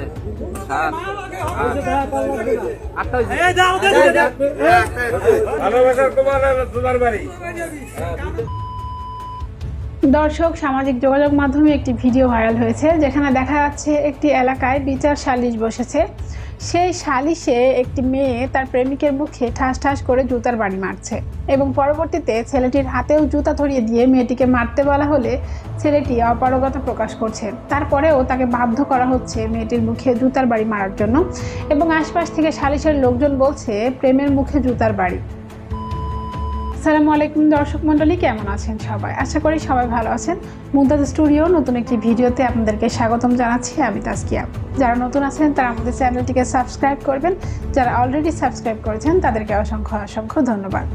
ছয় সাত আটটা দর্শক সামাজিক যোগাযোগ মাধ্যমে একটি ভিডিও ভাইরাল হয়েছে যেখানে দেখা যাচ্ছে একটি এলাকায় বিচার সালিশ বসেছে। সেই সালিশে একটি মেয়ে তার প্রেমিকের মুখে ঠাস ঠাস করে জুতার বাড়ি মারছে এবং পরবর্তীতে ছেলেটির হাতেও জুতা ধরিয়ে দিয়ে মেয়েটিকে মারতে বলা হলে ছেলেটি অপারগতা প্রকাশ করছে। তারপরেও তাকে বাধ্য করা হচ্ছে মেয়েটির মুখে জুতার বাড়ি মারার জন্য এবং আশপাশ থেকে সালিশের লোকজন বলছে প্রেমের মুখে জুতার বাড়ি। সালামু আলাইকুম দর্শক মণ্ডলী, কেমন আছেন সবাই? আশা করি সবাই ভালো আছেন। মুমতাজ স্টুডিও, নতুন একটি ভিডিওতে আপনাদেরকে স্বাগতম জানাচ্ছি আমি তাসকিয়া যারা নতুন আছেন, তারা আমাদের চ্যানেলটিকে সাবস্ক্রাইব করবেন। যারা অলরেডি সাবস্ক্রাইব করেছেন, তাদেরকে অসংখ্য অসংখ্য ধন্যবাদ।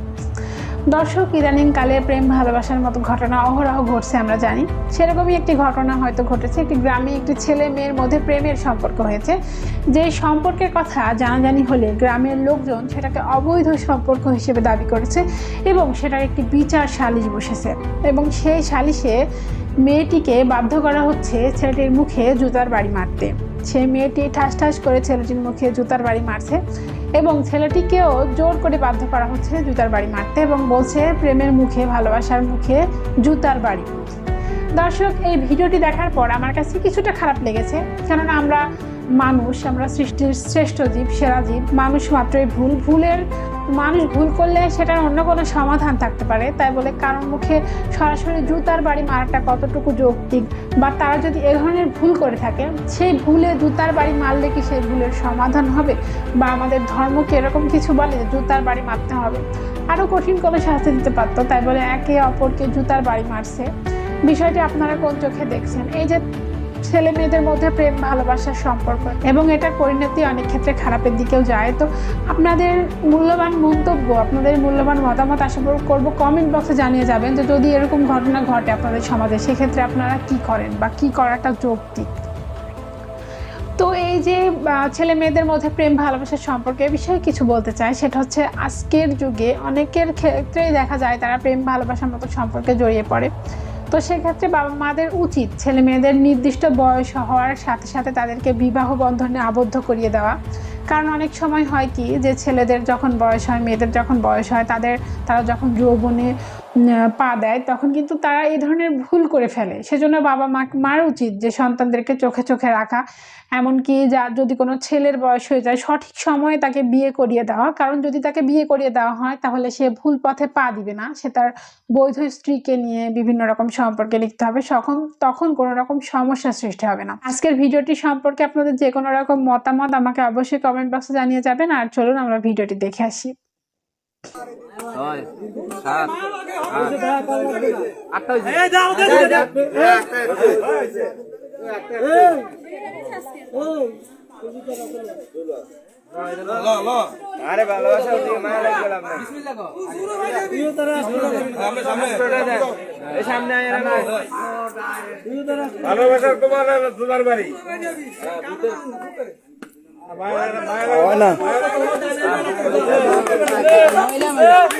দর্শক ইদানিং কালে প্রেম ভালোবাসার মতো ঘটনা অহরহ ঘটছে, আমরা জানি। সেরকমই একটি ঘটনা হয়তো ঘটেছে। একটি গ্রামে একটি ছেলে মেয়ের মধ্যে প্রেমের সম্পর্ক হয়েছে। যে সম্পর্কের কথা জানাজানি হলে গ্রামের লোকজন সেটাকে অবৈধ সম্পর্ক হিসেবে দাবি করেছে এবং সেটার একটি বিচার সালিশ বসেছে। এবং সেই সালিশে মেয়েটিকে বাধ্য করা হচ্ছে ছেলেটির মুখে জুতার বাড়ি মারতে। সেই মেয়েটি ঠাস ঠাস করে ছেলেটির মুখে জুতার বাড়ি মারছে। এবং ছেলেটিকেও জোর করে বাধ্য করা হচ্ছে জুতার বাড়ি মারতে এবং বলছে, প্রেমের মুখে, ভালোবাসার মুখে জুতার বাড়ি দর্শক, এই ভিডিওটি দেখার পর আমার কাছে কিছুটা খারাপ লেগেছে। কেননা আমরা মানুষ, আমরা সৃষ্টির শ্রেষ্ঠ জীব, সেরা জীব, মানুষ মাত্রই ভুল, ভুলের মানুষ ভুল করলে সেটার অন্য কোনো সমাধান থাকতে পারে। তাই বলে কারোর মুখে সরাসরি জুতার বাড়ি মারাটা কতটুকু যৌক্তিক? বা তারা যদি এ ধরনের ভুল করে থাকে, সেই ভুলে জুতার বাড়ি মারলে কি সেই ভুলের সমাধান হবে? বা আমাদের ধর্মকে এরকম কিছু বলে যে জুতার বাড়ি মারতে হবে? আরও কঠিন কোনো শাস্তি দিতে পারতো। তাই বলে একে অপরকে জুতার বাড়ি মারছে। বিষয়টি আপনারা কোন চোখে দেখছেন? এই যে ছেলে মেয়েদের মধ্যে প্রেম, ভালোবাসার সম্পর্ক এবং এটার পরিণতি অনেক ক্ষেত্রে খারাপের দিকেও যায়। তো আপনাদের মূল্যবান মন্তব্য, আপনাদের মূল্যবান মতামত আশা করি, করব। কমেন্ট বক্সে জানিয়ে যাবেন যে যদি এরকম ঘটনা ঘটে আপনাদের সমাজে, সেক্ষেত্রে আপনারা কি করেন বা কি করাটা যৌক্তিক? তো এই যে ছেলে মেয়েদের মধ্যে প্রেম, ভালোবাসার সম্পর্কে বিষয়ে কিছু বলতে চাই। সেটা হচ্ছে আজকের যুগে অনেকের ক্ষেত্রেই দেখা যায় তারা প্রেম, ভালোবাসার মতো সম্পর্কে জড়িয়ে পড়ে। তো সেক্ষেত্রে বাবা মাদের উচিত ছেলে মেয়েদের নির্দিষ্ট বয়স হওয়ার সাথে সাথে তাদেরকে বিবাহ বন্ধনে আবদ্ধ করিয়ে দেওয়া। কারণ অনেক সময় হয় কি যে ছেলেদের যখন বয়স হয়, মেয়েদের যখন বয়স হয়, তাদের, তারা যখন যৌবনে পা দেয়, তখন কিন্তু তারা এই ধরনের ভুল করে ফেলে। সেজন্য বাবা মা, মার উচিত যে সন্তানদেরকে চোখে চোখে রাখা। এমনকি যা, যদি কোনো ছেলের বয়স হয়ে যায়, সঠিক সময়ে তাকে বিয়ে করিয়ে দেওয়া। কারণ যদি তাকে বিয়ে করিয়ে দেওয়া হয়, তাহলে সে ভুল পথে পা দিবে না। সে তার বৈধ স্ত্রীকে নিয়ে বিভিন্ন রকম সম্পর্কে লিখতে হবে। তখন তখন কোনো রকম সমস্যা সৃষ্টি হবে না। আজকের ভিডিওটি সম্পর্কে আপনাদের যে কোনো রকম মতামত আমাকে অবশ্যই কমেন্ট বক্সে জানিয়ে যাবেন। আর চলুন আমরা ভিডিওটি দেখে আসি। ছয় সাত আটটা ভালোবাসা ভালোবাসার তোমার তোমার বাড়ি মায়া লাগে- মায়া লাগে-